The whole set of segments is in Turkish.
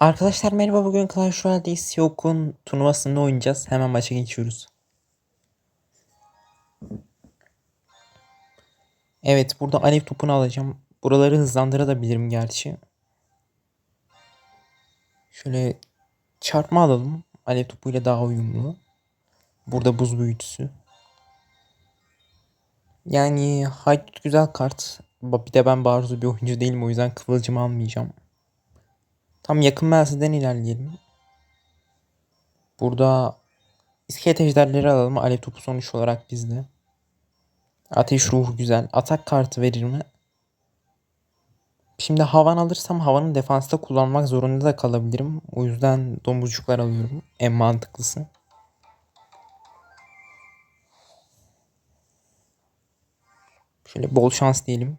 Arkadaşlar merhaba bugün Clash Royale'deyiz. Yok'un turnuvasında oynayacağız. Hemen maça geçiyoruz. Evet burada alev topunu alacağım. Buraları hızlandırabilirim gerçi. Şöyle çarpma alalım. Alev topuyla daha uyumlu. Burada buz büyütüsü. Yani Haydut güzel kart. Bir de ben Barzo bir oyuncu değilim o yüzden kıvılcım almayacağım. Tam yakın menzilden ilerleyelim. Burada iskelet ejderleri alalım. Alev topu sonuç olarak bizde. Ateş ruhu güzel. Atak kartı verir mi? Şimdi havan alırsam havanın defansta kullanmak zorunda da kalabilirim. O yüzden domuzcuklar alıyorum. En mantıklısı. Şöyle bol şans diyelim.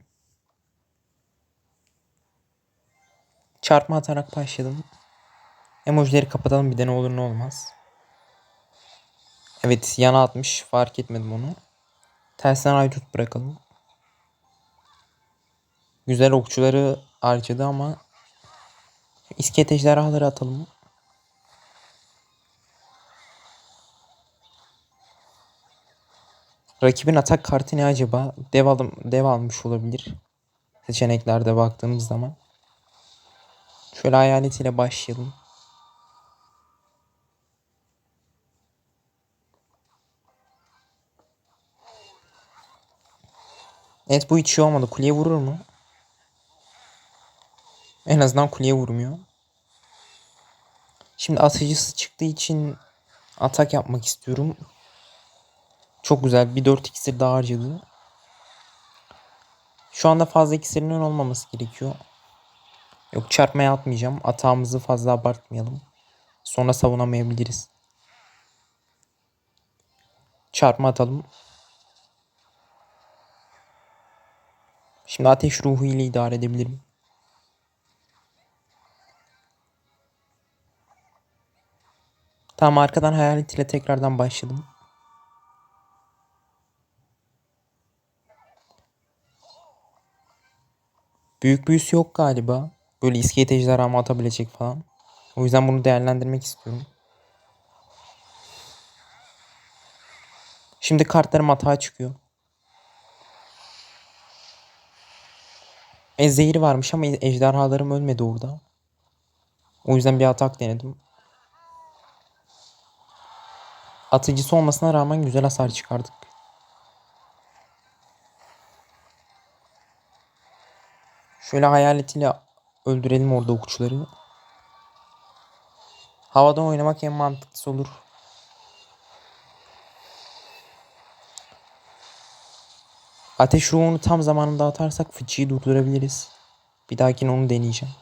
Çarpma atarak başladım. Emojileri kapatalım bir de ne olur ne olmaz. Evet yana atmış fark etmedim onu. Tersten aydut bırakalım. Güzel okçuları harcadı ama iskelet ejderhaları atalım. Rakibin atak kartı ne acaba? Dev, alım, dev almış olabilir. Seçeneklerde baktığımız zaman. Şöyle hayaletiyle başlayalım. Evet bu hiç şey olmadı. Kuleye vurur mu? En azından kuleye vurmuyor. Şimdi atıcısı çıktığı için atak yapmak istiyorum. Çok güzel. Bir 4 iksir daha harcadı. Şu anda fazla iksirinin olmaması gerekiyor. Yok çarpmaya atmayacağım. Atağımızı fazla abartmayalım. Sonra savunamayabiliriz. Çarpma atalım. Şimdi ateş ruhu ile idare edebilirim. Tamam arkadan hayalet ile tekrardan başladım. Büyük büyüsü yok galiba. Böyle iskelet ejderhamı atabilecek falan. O yüzden bunu değerlendirmek istiyorum. Şimdi kartlarım hata çıkıyor. E zehir varmış ama ejderhalarım ölmedi orada. O yüzden bir atak denedim. Atıcısı olmasına rağmen güzel hasar çıkardık. Şöyle hayaletiyle öldürelim orada okçuları. Havadan oynamak en mantıklısı olur. Ateş ruhunu tam zamanında atarsak fıçıyı durdurabiliriz. Bir dahakine onu deneyeceğim.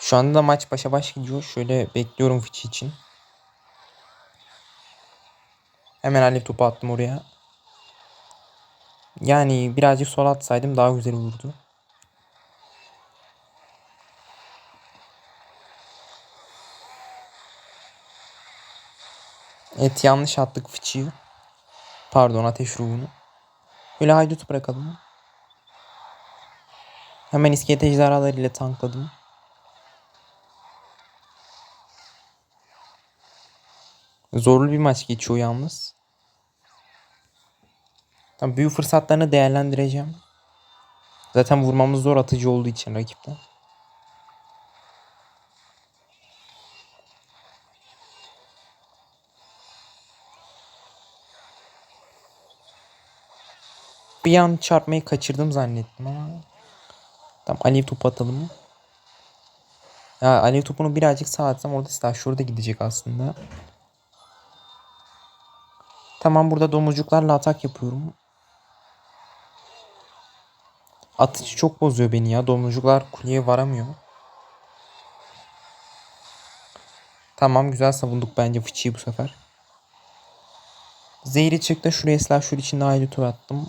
Şu anda maç başa baş gidiyor. Şöyle bekliyorum fıçı için. Hemen alev topu attım oraya. Yani birazcık sol atsaydım daha güzel olurdu. Evet yanlış attık fıçıyı. Pardon ateş ruhunu. Böyle haydut bırakalım. Hemen iskelet ejderhaları ile tankladım. Zorlu bir maç geçiyor yalnız. Tam büyük fırsatlarını değerlendireceğim. Zaten vurmamız zor atıcı olduğu için rakipten. Bir an çarpmayı kaçırdım zannettim ama. Tamam alev topu atalım. Ya alev topunu birazcık sağ atsam orada silah şurada gidecek aslında. Tamam burada domuzcuklarla atak yapıyorum. Atıcı çok bozuyor beni ya. Domuzcuklar kuleye varamıyor. Tamam güzel savunduk bence fıçıyı bu sefer. Zehri çıktı. Şuraya silah şur içinde ayrı tur attım.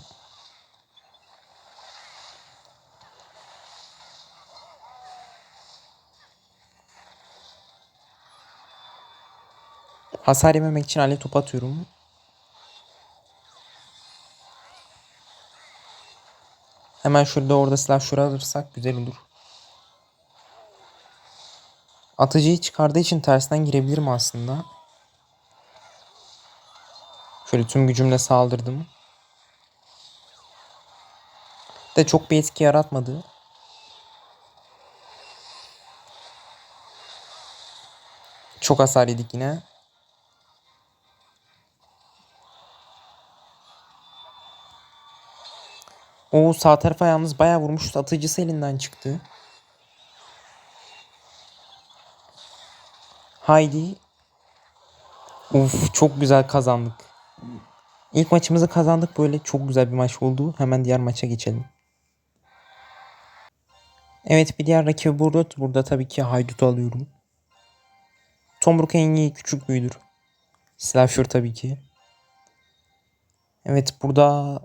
Hasar yememek için alev top atıyorum. Hemen şurada orada silah şuraya alırsak güzel olur. Atıcıyı çıkardığı için tersten girebilirim aslında. Şöyle tüm gücümle saldırdım. De çok bir etki yaratmadı. Çok hasar yedik yine. O sağ tarafa yalnız bayağı vurmuş. Atıcısı elinden çıktı. Haydi. Uf çok güzel kazandık. İlk maçımızı kazandık. Böyle çok güzel bir maç oldu. Hemen diğer maça geçelim. Evet bir diğer rakibi burada. Burada tabii ki Haydut alıyorum. Tomruk en iyi küçük büyüdür. Slasher tabii ki. Evet burada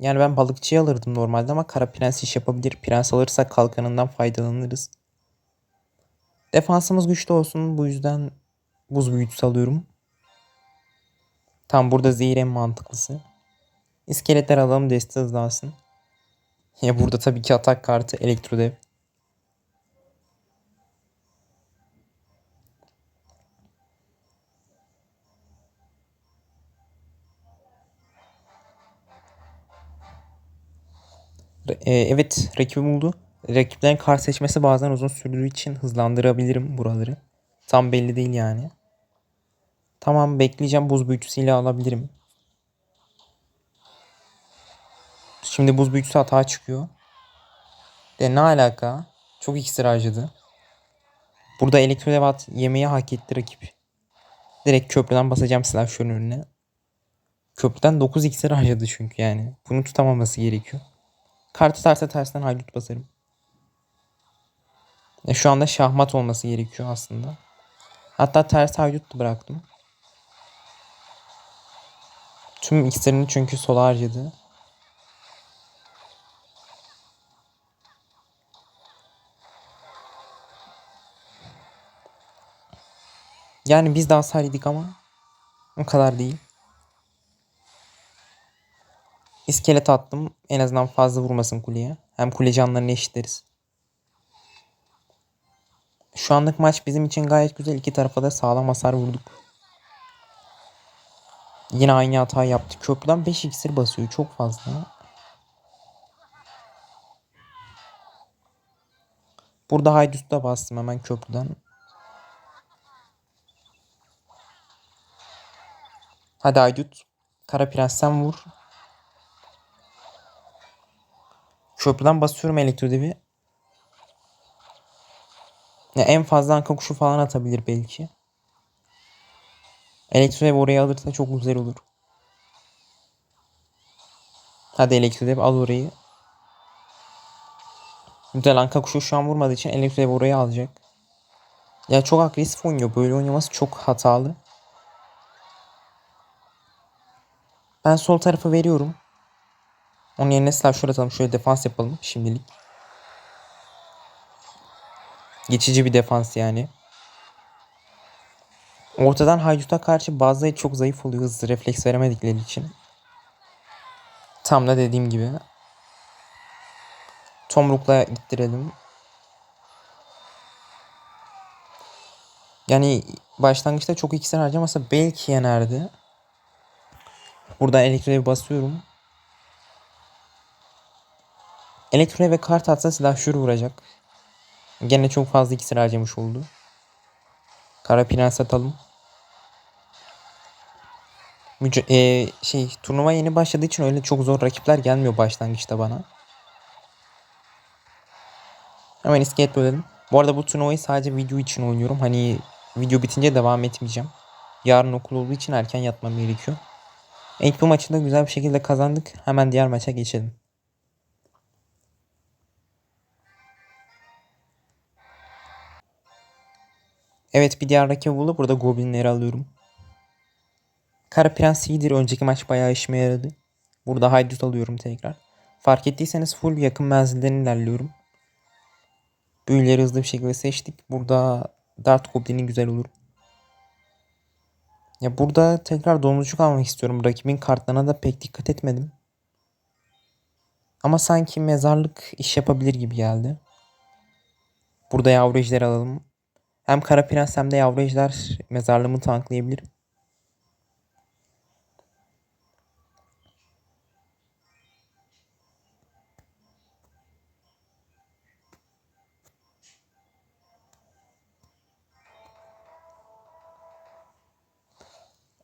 yani ben balıkçıyı alırdım normalde ama kara prens iş yapabilir. Prens alırsak kalkanından faydalanırız. Defansımız güçlü olsun. Bu yüzden buz büyütüsü alıyorum. Tam burada zehir en mantıklısı. İskeletler alalım deste hızlansın. Ya burada tabii ki atak kartı elektrodev. E, evet rakibi buldu. Rakiplerin kart seçmesi bazen uzun sürdüğü için hızlandırabilirim buraları. Tam belli değil yani. Tamam bekleyeceğim buz büyücüsüyle alabilirim. Şimdi buz büyücüsü hata çıkıyor. De ne alaka? Çok iksir harcadı. Burada elektrolevat yemeği hak etti rakip. Direkt köprüden basacağım silah şunun önüne. Köprüden 9 iksir harcadı çünkü yani. Bunu tutamaması gerekiyor. Kartı terse tersten haydut basarım. E şu anda şahmat olması gerekiyor aslında. Hatta ters haydut da bıraktım. Tüm iksirini çünkü sola harcadı. Yani biz de hasar ama o kadar değil. İskelet attım. En azından fazla vurmasın kuleye. Hem kule canlarını eşitleriz. Şu anlık maç bizim için gayet güzel. İki tarafa da sağlam hasar vurduk. Yine aynı hata yaptı. Köprüden 5 iksir basıyor. Çok fazla. Burada Haydut'ta bastım hemen köprüden. Hadi Haydut. Kara Prens sen vur. Köprüden basıyorum elektrodevi. Ya en fazla anka kuşu falan atabilir belki. Elektrodev oraya alırsa çok güzel olur. Hadi elektrodev al orayı. Güzel anka kuşu şu an vurmadığı için elektrodev oraya alacak. Ya çok agresif oynuyor. Böyle oynaması çok hatalı. Ben sol tarafa veriyorum. Onun yerine şurada atalım. Şöyle defans yapalım şimdilik. Geçici bir defans yani. Ortadan Haydut'a karşı bazıları çok zayıf oluyor hızlı refleks veremedikleri için. Tam da dediğim gibi. Tomruk'la ittirelim. Yani başlangıçta çok iksir harcamasa belki yenerdi. Buradan elektroya basıyorum. Elektroya ve kart atsa silah şur vuracak. Gene çok fazla iksir harcamış oldu. Kara prens atalım. Müce e, şey turnuva yeni başladığı için öyle çok zor rakipler gelmiyor başlangıçta bana. Hemen iskelet bölelim. Bu arada bu turnuvayı sadece video için oynuyorum. Hani video bitince devam etmeyeceğim. Yarın okul olduğu için erken yatmam gerekiyor. İlk bu güzel bir şekilde kazandık. Hemen diğer maça geçelim. Evet bir diğer rakip buldu. Burada Goblinleri alıyorum. Kara Prens iyidir. Önceki maç bayağı işime yaradı. Burada Haydut alıyorum tekrar. Fark ettiyseniz full yakın menzilden ilerliyorum. Büyüleri hızlı bir şekilde seçtik. Burada Dart Goblin'i güzel olur. Ya burada tekrar domuzcuk almak istiyorum. Rakibin kartlarına da pek dikkat etmedim. Ama sanki mezarlık iş yapabilir gibi geldi. Burada yavru alalım. Hem kara prens hem de yavru ejder mezarlığımı tanklayabilir.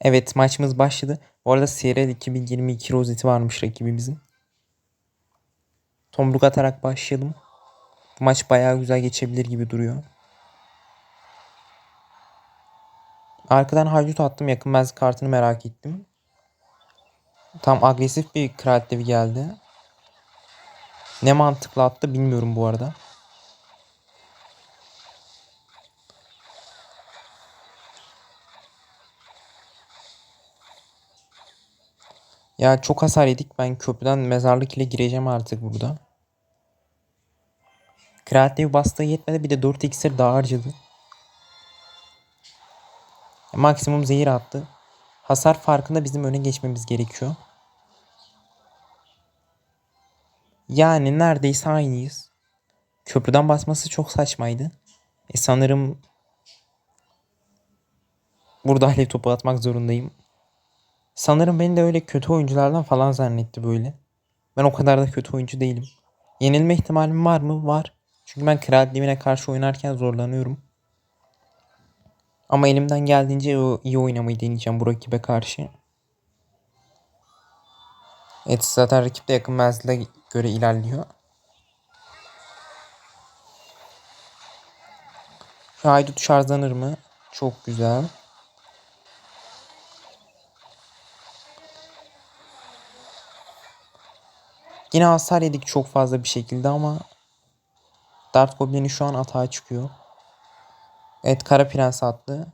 Evet maçımız başladı. Bu arada CRL 2022 rozeti varmış rakibimizin. Tomruk atarak başlayalım. Bu maç bayağı güzel geçebilir gibi duruyor. Arkadan haydut attım. Yakın menzil kartını merak ettim. Tam agresif bir kral devi geldi. Ne mantıklı attı bilmiyorum bu arada. Ya çok hasar yedik. Ben köprüden mezarlık ile gireceğim artık burada. Kreatif bastığı yetmedi. Bir de 4 iksir daha harcadı. Maksimum zehir attı. Hasar farkında bizim öne geçmemiz gerekiyor. Yani neredeyse aynıyız. Köprüden basması çok saçmaydı. E sanırım burada alev topu atmak zorundayım. Sanırım beni de öyle kötü oyunculardan falan zannetti böyle. Ben o kadar da kötü oyuncu değilim. Yenilme ihtimalim var mı? Var. Çünkü ben kral karşı oynarken zorlanıyorum. Ama elimden geldiğince o iyi oynamayı deneyeceğim bu rakibe karşı. Evet zaten rakip de yakın menzile göre ilerliyor. Şu haydut şarjlanır mı? Çok güzel. Yine hasar yedik çok fazla bir şekilde ama Dart Goblin'i şu an atağa çıkıyor. Evet Kara Prens attı.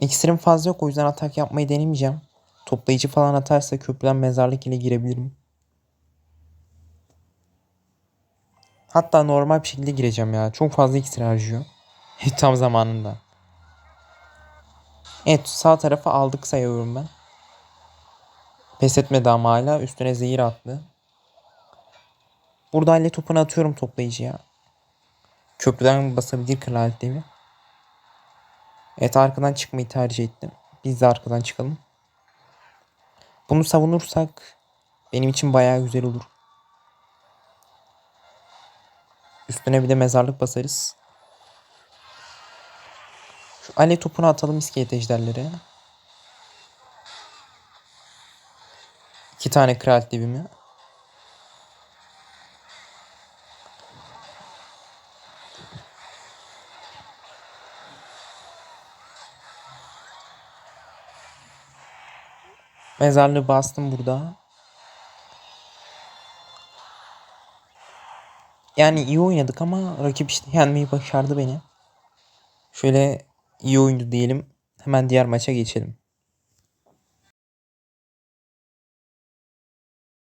İksirim fazla yok o yüzden atak yapmayı denemeyeceğim. Toplayıcı falan atarsa köprüden mezarlık ile girebilirim. Hatta normal bir şekilde gireceğim ya. Çok fazla iksir harcıyor. Tam zamanında. Evet sağ tarafa aldık sayıyorum ben. Pes etmedi ama hala. Üstüne zehir attı. Burada halle topunu atıyorum toplayıcıya. Köprüden basabilir kraliyet devi. Evet arkadan çıkmayı tercih ettim. Biz de arkadan çıkalım. Bunu savunursak benim için bayağı güzel olur. Üstüne bir de mezarlık basarız. Şu ale topunu atalım iskelet ejderlere. İki tane kral devimi. Mezarlığı bastım burada. Yani iyi oynadık ama rakip işte yenmeyi başardı beni. Şöyle iyi oyundu diyelim. Hemen diğer maça geçelim.